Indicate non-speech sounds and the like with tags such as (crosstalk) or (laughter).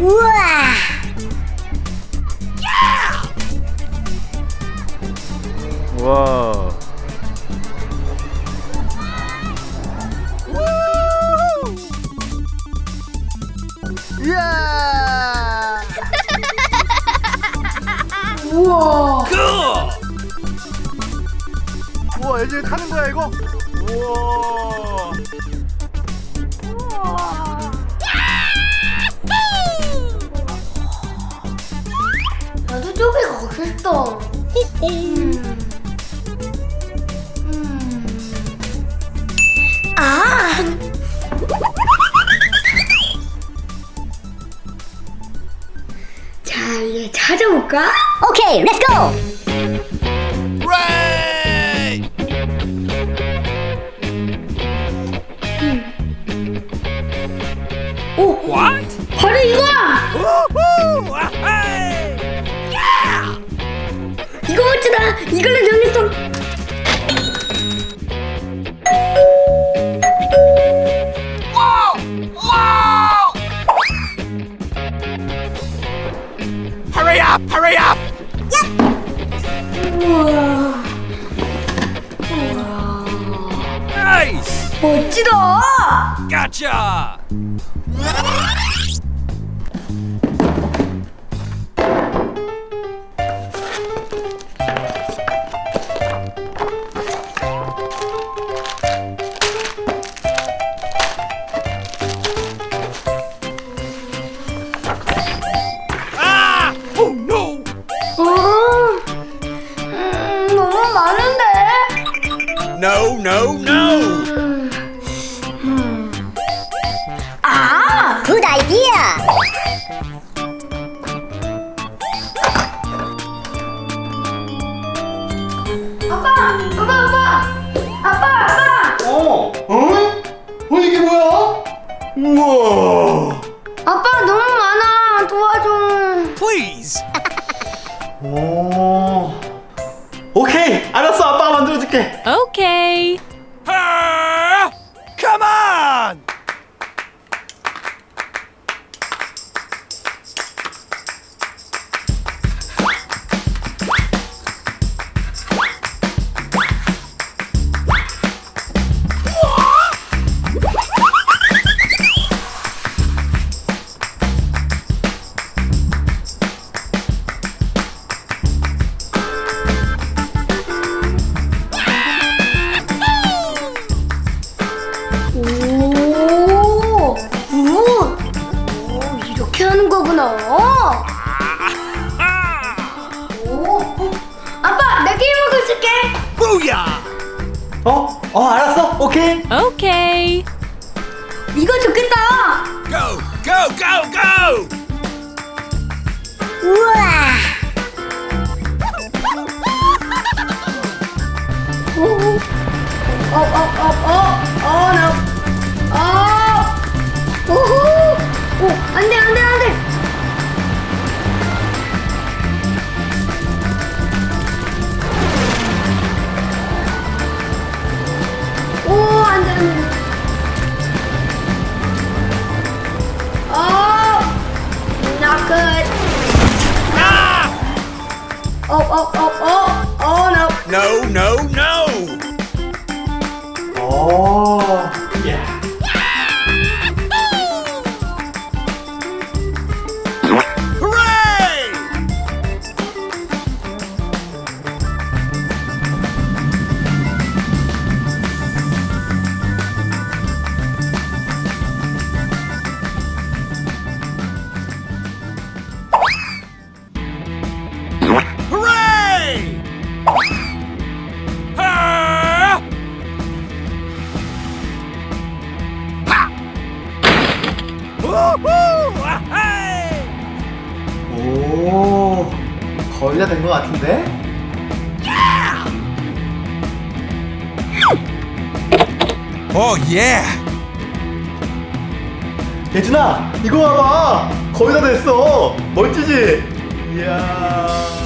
우와! 와. 우와! 우와, 애들 타는 거야, 이거? 우와. 나도 싶다. 음. 음. 자, 이제 찾아볼까? 오케이, 렛츠 고! 오! 바로 이거야! 이거 멋지다! 이걸로 정했어! Nice! 멋지다! Ah! No, no! 아! 굿 아이디어! 아빠! 아빠! 아빠! 아빠! 아빠! 어? 어? 어, 이게 뭐야? 우와. 아빠 너무 많아 도와줘 Please! 오. (laughs) Bye. Booyah! 어? 어, 알았어. 오케이. Okay. 이거 좋겠다. Go, go, go, go! 우와. 오, 어, 어, 어, 어, 어, 나, 어, 오호, 오, 안 돼, 안 돼, 안 돼. Oh, oh, oh, oh, oh no. No, no, no! Oh, 오. 야. 거의 다 된 것 같은데? Oh yeah! 예준아, 이거 봐봐. 거의 다 됐어. 멋지지? 이야